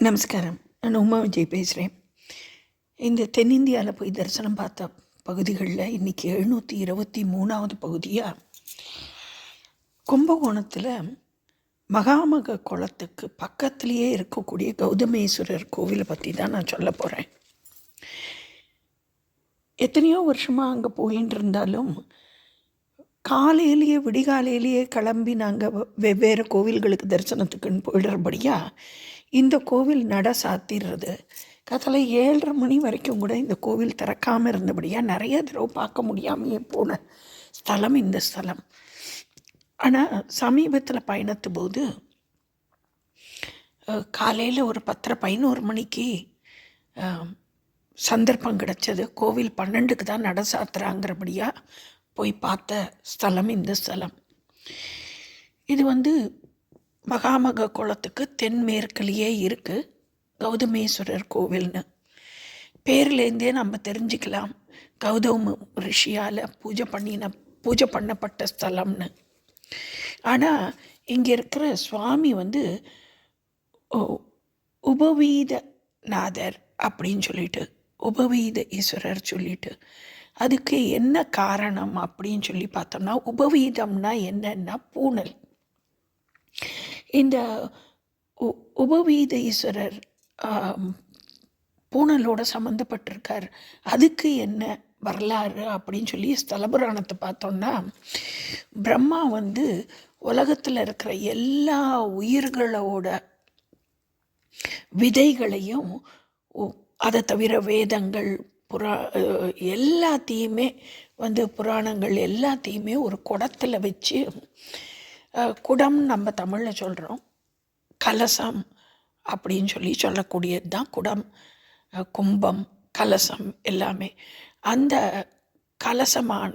நமஸ்காரம். நான் உமா விஜய் பேசுகிறேன் இந்த தென்னிந்தியாவில் போய் தரிசனம் பார்த்த பகுதிகளில் இன்றைக்கி எழுநூற்றி இருபத்தி மூணாவது பகுதியாக கும்பகோணத்தில் மகாமக குளத்துக்கு பக்கத்துலேயே இருக்கக்கூடிய கௌதமேஸ்வரர் கோவிலை பற்றி தான் நான் சொல்ல போகிறேன் எத்தனையோ வருஷமாக அங்கே போயின்னு இருந்தாலும் காலையிலேயே விடிகாலையிலேயே கிளம்பி நாங்கள் வெவ்வேறு கோவில்களுக்கு தரிசனத்துக்குன்னு போயிடுறபடியாக இந்த கோவில் நட சாத்திடுறது. கதலை ஏழரை மணி வரைக்கும் கூட இந்த கோவில் திறக்காமல் இருந்தபடியாக நிறைய தடவை பார்க்க முடியாமையே போன ஸ்தலம் இந்த ஸ்தலம். ஆனால் சமீபத்தில் பயணத்து போது காலையில் ஒரு பத்தரை பதினோரு மணிக்கு சந்தர்ப்பம் கிடச்சது. கோவில் பன்னெண்டுக்கு தான் நட சாத்துறாங்கிறபடியாக போய் பார்த்த ஸ்தலம் இந்த ஸ்தலம். இது வந்து மகாமக குளத்துக்கு தென்மேற்குலேயே இருக்குது கௌதமேஸ்வரர் கோவில்னு. பேர்லேருந்தே நம்ம தெரிஞ்சுக்கலாம் கௌதம ரிஷியால் பூஜை பண்ணின பூஜை பண்ணப்பட்ட ஸ்தலம்னு. ஆனால் இங்கே இருக்கிற சுவாமி வந்து உ- உபவீத நாதர் அப்படின்னு சொல்லிட்டு உபவீத ஈஸ்வரர் சொல்லிட்டு அதுக்கு என்ன காரணம் அப்படின்னு சொல்லி பார்த்தோம்னா உபவீதம்னா என்னன்னா பூனல் இந்த உ- உபவீத ஈஸ்வரர் பூனலோட சம்மந்தப்பட்டிருக்கார் அதுக்கு என்ன வரலாறு அப்படின்னு சொல்லி ஸ்தல புராணத்தை பார்த்தோம்னா பிரம்மா வந்து உலகத்தில் இருக்கிற எல்லா உயிர்களோட விதைகளையும் உ- அதை தவிர வேதங்கள் புரா எல்லாத்தையுமே வந்து புராணங்கள் எல்லாத்தையுமே ஒரு குடத்தில் வச்சு குடம் நம்ம தமிழில் சொல்கிறோம் கலசம் அப்படின்னு சொல்லி சொல்லக்கூடியது தான் குடம் கும்பம் கலசம் எல்லாமே. அந்த கலசமான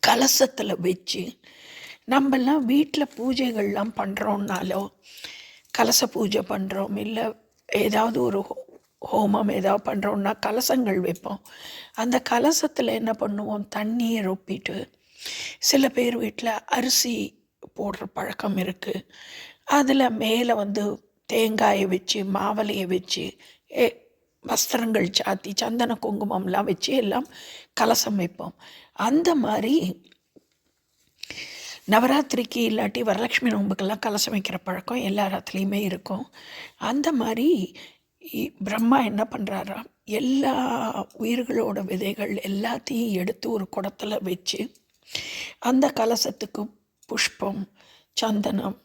கலசத்தில் வச்சு நம்மெல்லாம் வீட்டில் பூஜைகள்லாம் பண்ணுறோம்னாலோ கலச பூஜை பண்ணுறோம் இல்லை ஏதாவது ஒரு ஹோ- ஹோமம் ஏதாவது பண்ணுறோன்னா கலசங்கள் வைப்போம். அந்த கலசத்தில் என்ன பண்ணுவோம்? தண்ணியை ரொப்பிட்டு சில பேர் வீட்டில் அரிசி போடுற பழக்கம் இருக்குது அதில் மேலே வந்து தேங்காயை வச்சு மாவலையை வச்சு ஏ வஸ்திரங்கள் சாத்தி சந்தன குங்குமம்லாம் வச்சு எல்லாம் கலசம் வைப்போம். அந்த மாதிரி நவராத்திரிக்கு இல்லாட்டி வரலட்சுமி நோம்புக்கெல்லாம் கலசம் வைக்கிற பழக்கம் எல்லா இடத்துலையுமே இருக்கும். அந்த மாதிரி இ- பிரம்மா என்ன பண்ணுறாரா எல்லா உயிர்களோட விதைகள் எல்லாத்தையும் எடுத்து ஒரு குடத்துல வச்சு அந்த கலசத்துக்கு புஷ்பம் சந்தனம்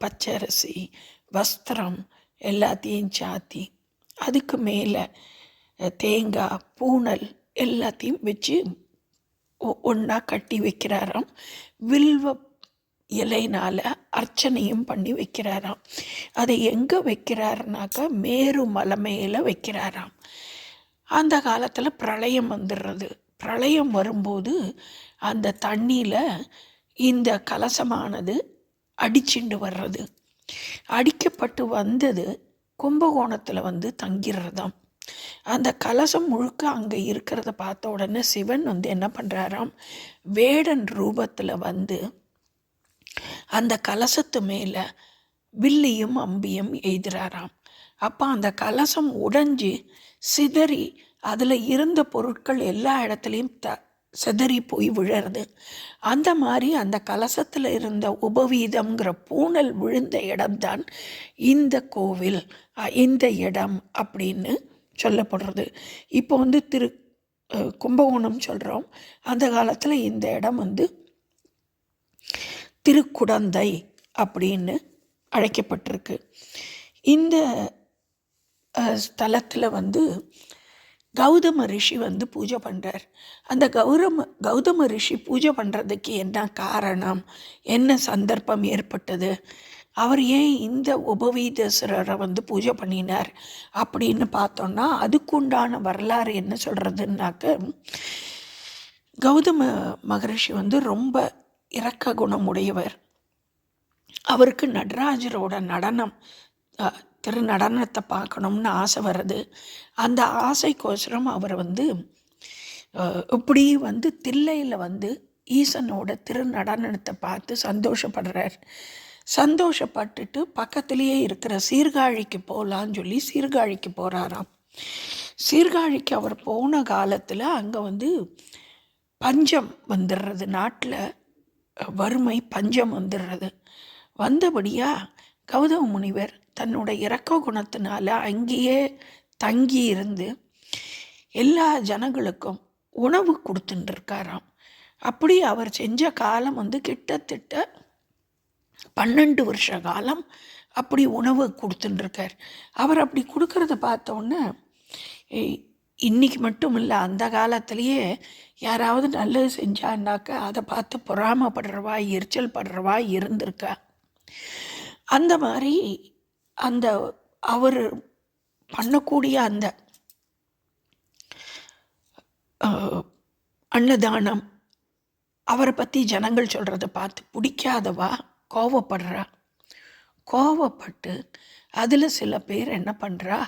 பச்சரிசி வஸ்திரம் எல்லாத்தையும் சாத்தி அதுக்கு மேலே தேங்காய் பூனல் எல்லாத்தையும் வச்சு ஒன்றா கட்டி வைக்கிறாராம். வில்வ இலையினால் அர்ச்சனையும் பண்ணி வைக்கிறாராம். அதை எங்கே வைக்கிறாருனாக்கா மேரு மலை மேலே வைக்கிறாராம். அந்த காலத்தில் பிரளயம் வந்துடுறது பிரளயம் வரும்போது அந்த தண்ணியில் இந்த கலசமானது அடிச்சுண்டு வர்றது. அடிக்கப்பட்டு வந்தது கும்பகோணத்தில் வந்து தங்கிடுறதாம் அந்த கலசம் முழுக்க அங்கே இருக்கிறத பார்த்த உடனே சிவன் வந்து என்ன பண்ணுறாராம் வேடன் ரூபத்தில் வந்து அந்த கலசத்து மேலே வில்லியும் அம்பியும் எய்துறாராம். அப்போ அந்த கலசம் உடைஞ்சு சிதறி அதில் இருந்த பொருட்கள் எல்லா இடத்துலையும் த சிதறி போய் விழறது. அந்த மாதிரி அந்த கலசத்தில் இருந்த உபவீதம்ங்கிற பூனல் விழுந்த இடம்தான் இந்த கோவில் இந்த இடம் அப்படின்னு சொல்லப்படுறது. இப்போ வந்து திரு கும்பகோணம் சொல்கிறோம் அந்த காலத்தில் இந்த இடம் வந்து திருக்குடந்தை அப்படின்னு அழைக்கப்பட்டிருக்கு. இந்த ஸ்தலத்தில் வந்து கௌதம ரிஷி வந்து பூஜை பண்ணுறார் அந்த கௌரம கௌதம ரிஷி பூஜை பண்ணுறதுக்கு என்ன காரணம்? என்ன சந்தர்ப்பம் ஏற்பட்டது? அவர் ஏன் இந்த உபவீதேஸ்வரரை வந்து பூஜை பண்ணினார்? அப்படின்னு பார்த்தோன்னா அதுக்குண்டான வரலாறு என்ன சொல்கிறதுனாக்க கௌதம மகரிஷி வந்து ரொம்ப இரக்க குணமுடையவர். அவருக்கு நடராஜரோட நடனம் ஒருத்தர் திரு நடனத்தை பார்க்கணும்னு ஆசை வருது அந்த ஆசைக்கோசரம் அவர் வந்து இப்படி வந்து தில்லையில் வந்து ஈசனோட திரு நடனத்தை பார்த்து சந்தோஷப்படுறார். சந்தோஷப்பட்டுட்டு பக்கத்துலேயே இருக்கிற சீர்காழிக்கு போகலான்னு சொல்லி சீர்காழிக்கு போகிறாராம் சீர்காழிக்கு அவர் போன காலத்தில் அங்கே வந்து பஞ்சம் வந்துடுறது நாட்டில் வறுமை பஞ்சம் வந்துடுறது. வந்தபடியாக கௌதம முனிவர் தன்னோட இரக்க குணத்தினால அங்கேயே தங்கி இருந்து எல்லா ஜனங்களுக்கும் உணவு கொடுத்துட்டுருக்காராம் அப்படி அவர் செஞ்ச காலம் வந்து கிட்டத்தட்ட பன்னெண்டு வருஷ காலம் அப்படி உணவு கொடுத்துட்டுருக்கார் அவர் அப்படி கொடுக்கறத பார்த்தோன்னே இன்னைக்கு மட்டும் இல்லை அந்த காலத்திலேயே யாராவது நல்லது செஞ்சான்னாக்க அதை பார்த்து பொறாமப்படுறவா எரிச்சல் படுறவா இருந்திருக்கா? அந்த மாதிரி அந்த அவர் பண்ணக்கூடிய அந்த அன்னதானம் அவரை பற்றி ஜனங்கள் சொல்கிறத பார்த்து பிடிக்காதவா? கோவப்படுறா. கோவப்பட்டு அதில் சில பேர் என்ன பண்ணுறா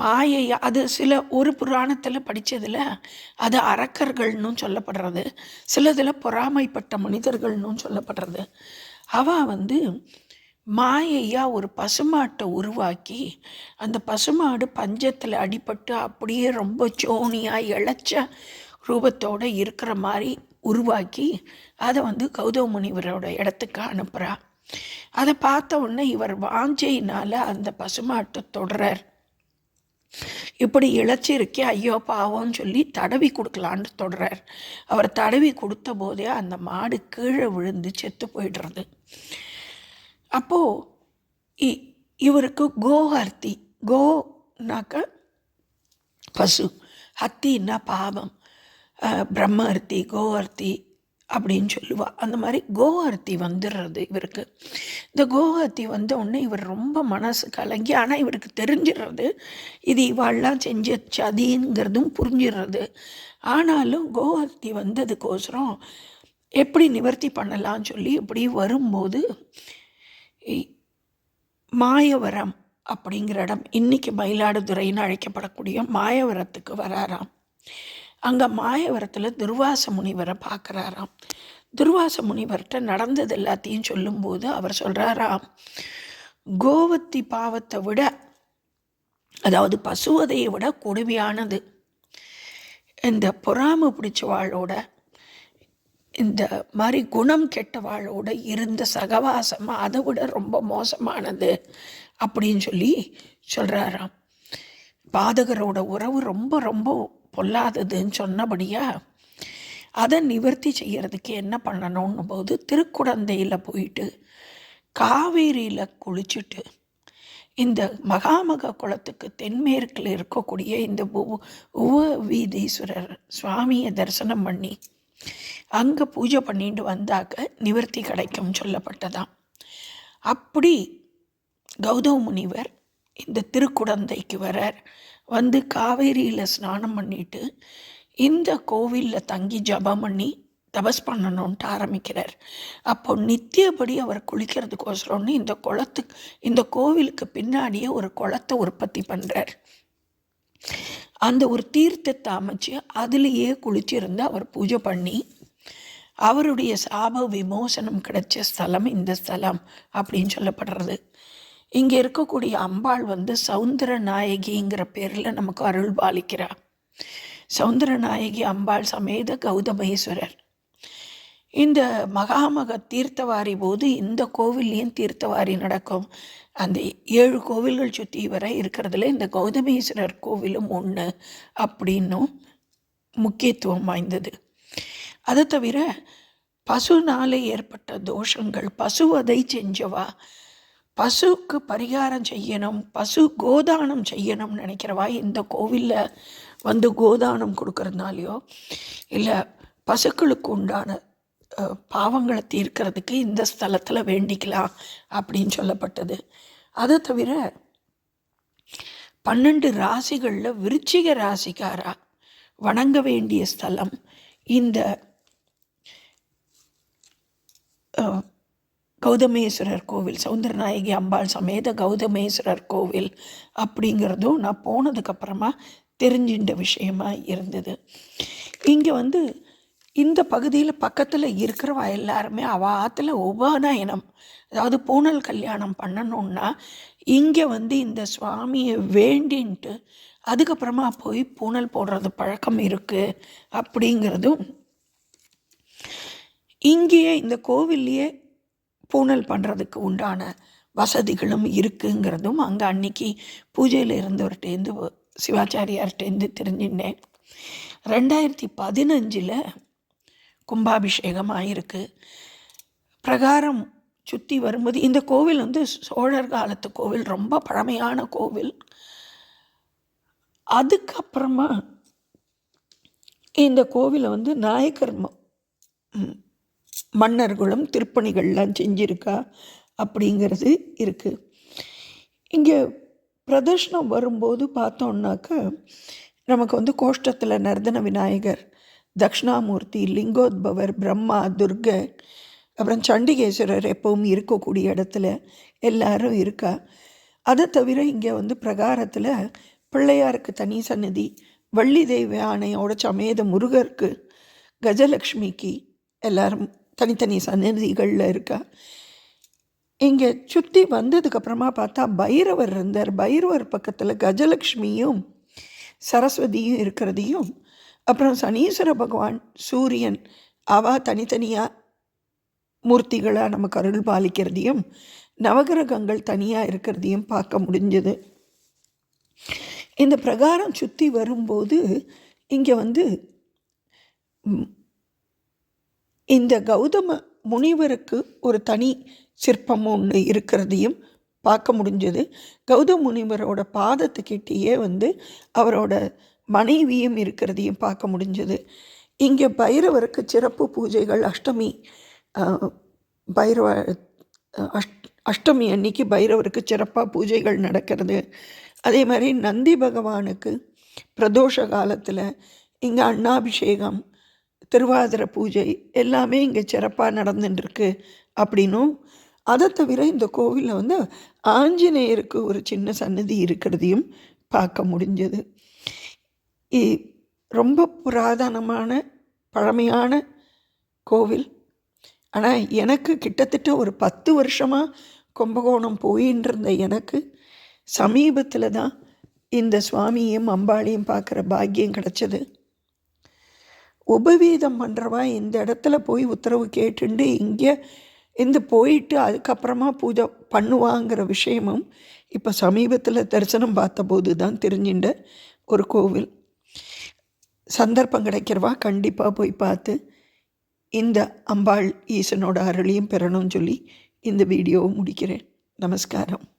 மாயை அது சில ஒரு புராணத்தில் படித்ததில் அது அரக்கர்கள்னு சொல்லப்படுறது சிலதில் பொறாமைப்பட்ட மனிதர்கள்னு சொல்லப்படுறது. அவ வந்து மாயையா ஒரு பசுமாட்டை உருவாக்கி அந்த பசுமாடு பஞ்சத்தில் அடிபட்டு அப்படியே ரொம்ப சோனியாக இழைச்ச ரூபத்தோடு இருக்கிற மாதிரி உருவாக்கி அதை வந்து கௌதவ முனிவரோட இடத்துக்கு அனுப்புகிறா அதை பார்த்த உடனே இவர் வாஞ்சையினால் அந்த பசுமாட்டை தொடரார் இப்படி இழைச்சிருக்கே ஐயோ பாவம்னு சொல்லி தடவி கொடுக்கலான்னு தொடர்றார். அவர் தடவி கொடுத்த போதே அந்த மாடு கீழே விழுந்து செத்து போயிடுறது. அப்போது இ இவருக்கு கோஹர்த்தி கோனாக்க பசு ஹத்தின்னா பாவம் பிரம்மஹர்த்தி கோஹர்த்தி அப்படின்னு சொல்லுவா. அந்த மாதிரி கோஹர்த்தி வந்துடுறது இவருக்கு. இந்த கோஹர்த்தி வந்த உடனே இவர் ரொம்ப மனசு கலங்கி ஆனால் இவருக்கு தெரிஞ்சிடுறது இது இவாள்லாம் செஞ்ச சதிங்கிறதும் புரிஞ்சிடுறது. ஆனாலும் கோஹர்த்தி வந்ததுக்கோசரம் எப்படி நிவர்த்தி பண்ணலாம்னு சொல்லி இப்படி வரும்போது மாயவரம் அப்படிங்கிற இடம் இன்னைக்கு மயிலாடுதுறைன்னு அழைக்கப்படக்கூடிய மாயவரத்துக்கு வராராம். அங்கே மாயவரத்தில் துர்வாச முனிவரை பார்க்குறாராம் துர்வாச முனிவர்கிட்ட நடந்தது எல்லாத்தையும் சொல்லும்போது அவர் சொல்கிறாராம் கோவத்தி பாவத்தை விட அதாவது பசுவதையை விட கொடுமையானது. இந்த பொறாமை பிடிச்சவாளோட இந்த மாதிரி குணம் கெட்டவாளோட இருந்த சகவாசம் அதை விட ரொம்ப மோசமானது அப்படின்னு சொல்லி சொல்கிறாராம் பாதகரோட உறவு ரொம்ப ரொம்ப பொல்லாததுன்னு சொன்னபடியா அதை நிவர்த்தி செய்கிறதுக்கு என்ன பண்ணணும்னு போது திருக்குடந்தையில் போயிட்டு காவேரியில் குளிச்சுட்டு இந்த மகாமக குளத்துக்கு தென்மேற்கில் இருக்கக்கூடிய இந்த உவ வீதீஸ்வரர் சுவாமியை தரிசனம் பண்ணி அங்கே பூஜை பண்ணிட்டு வந்தாக்க நிவர்த்தி கிடைக்கும் சொல்லப்பட்டதாம் அப்படி கௌதம முனிவர் இந்த திருக்குடந்தைக்கு வரார். வந்து காவேரியில் ஸ்நானம் பண்ணிட்டு இந்த கோவிலில் தங்கி ஜபம் பண்ணி தபஸ் பண்ணணுன்ட்டு ஆரம்பிக்கிறார். அப்போ நித்தியபடி அவர் குளிக்கிறதுக்கோசரம்னு இந்த குளத்துக்கு இந்த கோவிலுக்கு பின்னாடியே ஒரு குளத்தை உற்பத்தி பண்ணுறார் அந்த ஒரு தீர்த்தத்தை அமைச்சு அதுலேயே குளிச்சிருந்து அவர் பூஜை பண்ணி அவருடைய சாப விமோசனம் கிடைச்ச ஸ்தலம் இந்த ஸ்தலம் அப்படின்னு சொல்லப்படுறது. இங்கே இருக்கக்கூடிய அம்பாள் வந்து சவுந்தர நாயகிங்கிற பேரில் நமக்கு அருள் பாலிக்கிறார். சவுந்தர நாயகி அம்பாள் சமேத கௌதமேஸ்வரர். இந்த மகாமக தீர்த்தவாரி போது இந்த கோவில்லையும் தீர்த்தவாரி நடக்கும். அந்த ஏழு கோவில்கள் சுற்றி வர இருக்கிறதுல இந்த கௌதமேஸ்வரர் கோவிலும் ஒன்று அப்படின்னும் முக்கியத்துவம் வாய்ந்தது. அது தவிர பசுனால ஏற்பட்ட தோஷங்கள் பசுவதை செஞ்சவா? பசுக்கு பரிகாரம் செய்யணும் பசு கோதானம் செய்யணும்னு நினைக்கிறவா? இந்த கோவிலில் வந்து கோதானம் கொடுக்கறதுனாலையோ? இல்லை பசுக்களுக்கு உண்டான பாவங்களை தீர்க்கிறதுக்கு இந்த ஸ்தலத்தில் வேண்டிக்கலாம் அப்படின்னு சொல்லப்பட்டது. அதை தவிர பன்னெண்டு ராசிகளில் விருச்சிக ராசிக்காரா வணங்க வேண்டிய ஸ்தலம் இந்த கௌதமேஸ்வரர் கோவில் சௌந்தரநாயகி அம்பாள் சமேத கௌதமேஸ்வரர் கோவில் அப்படிங்கிறதும் நான் போனதுக்கப்புறமா தெரிஞ்சின்ற விஷயமா இருந்தது. இங்கே வந்து இந்த பகுதியில் பக்கத்தில் இருக்கிறவா எல்லாருமே அவள் ஆற்றுல இனம். அதாவது பூனல் கல்யாணம் பண்ணணுன்னா இங்கே வந்து இந்த சுவாமியை வேண்டின்ட்டு அதுக்கப்புறமா போய் பூனல் போடுறது பழக்கம் இருக்குது அப்படிங்கிறதும் இங்கேயே இந்த கோவில்லையே பூனல் பண்ணுறதுக்கு உண்டான வசதிகளும் இருக்குங்கிறதும் அங்கே அன்னைக்கு பூஜையில் இருந்தவர்கிட்டேருந்து சிவாச்சாரியார்கிட்டேருந்து தெரிஞ்சுட்டேன் ரெண்டாயிரத்தி பதினஞ்சில் கும்பாபிஷேகம் ஆயிருக்கு பிரகாரம் சுற்றி வரும்போது இந்த கோவில் வந்து சோழர் காலத்து கோவில் ரொம்ப பழமையான கோவில். அதுக்கப்புறமா இந்த கோவிலை வந்து நாயக்கர் மன்னர்களும் திருப்பணிகள்லாம் செஞ்சுருக்கா அப்படிங்கிறது இருக்குது இங்கே பிரதர்ஷனம் வரும்போது பார்த்தோன்னாக்க நமக்கு வந்து கோஷ்டத்தில் நர்தன விநாயகர் தக்ஷணாமூர்த்தி லிங்கோத்பவர் பிரம்மா துர்கை அப்புறம் சண்டிகேஸ்வரர் எப்பவும் இருக்கக்கூடிய இடத்துல எல்லாரும் இருக்கா? அதை தவிர இங்கே வந்து பிரகாரத்தில் பிள்ளையாருக்கு தனி சன்னதி வள்ளி தெய்வ ஆணையோட சமேத முருகருக்கு கஜலக்ஷ்மிக்கு எல்லாரும் தனித்தனி சன்னதிகளில் இருக்கா? இங்கே சுற்றி வந்ததுக்கப்புறமா பார்த்தா பைரவர் இருந்தார். பைரவர் பக்கத்தில் கஜலக்ஷ்மியும் சரஸ்வதியும் இருக்கிறதையும் அப்புறம் சனீஸ்வர பகவான் சூரியன் அவா தனித்தனியாக மூர்த்திகளாக நமக்கு அருள் பாலிக்கிறதையும் நவகிரகங்கள் தனியாக இருக்கிறதையும் பார்க்க முடிஞ்சது. இந்த பிரகாரம் சுற்றி வரும்போது இங்கே வந்து இந்த கௌதம முனிவருக்கு ஒரு தனி சிற்பம் ஒன்று இருக்கிறதையும் பார்க்க முடிஞ்சது. கௌதம முனிவரோட பாதத்துக்கிட்டேயே வந்து அவரோட மனைவியும் இருக்கிறதையும் பார்க்க முடிஞ்சது. இங்கே பைரவருக்கு சிறப்பு பூஜைகள் அஷ்டமி பைரவ அஷ்ட் அஷ்டமி அன்னைக்கு பைரவருக்கு சிறப்பாக பூஜைகள் நடக்கிறது. அதே மாதிரி நந்தி பகவானுக்கு பிரதோஷ காலத்தில் இங்கே அண்ணாபிஷேகம் திருவாதிர பூஜை எல்லாமே இங்கே சிறப்பாக நடந்துட்டுருக்கு அப்படின்னும். அதை தவிர இந்த கோவிலில் வந்து ஆஞ்சநேயருக்கு ஒரு சின்ன சன்னதி இருக்கிறதையும் பார்க்க முடிஞ்சது. ரொம்ப புராதனமான பழமையான கோவில். ஆனால் எனக்கு கிட்டத்தட்ட ஒரு பத்து வருஷமாக கும்பகோணம் போயின்னு இருந்த எனக்கு சமீபத்தில் தான் இந்த சுவாமியும் அம்பாளையும் பார்க்குற பாக்கியம் கிடச்சிது. உபவீதம் பண்ணுறவா இந்த இடத்துல போய் உத்தரவு கேட்டுண்டு இங்கே இந்த போயிட்டு அதுக்கப்புறமா பூஜை பண்ணுவாங்கிற விஷயமும் இப்போ சமீபத்தில் தரிசனம் பார்த்தபோது தான் தெரிஞ்சின்ற ஒரு கோவில். சந்தர்ப்பம் கிடைக்கிறவா? கண்டிப்பாக போய் பார்த்து இந்த அம்பாள் ஈசனோட அருளையும் பெறணும்னு சொல்லி இந்த வீடியோவை முடிக்கிறேன். நமஸ்காரம்.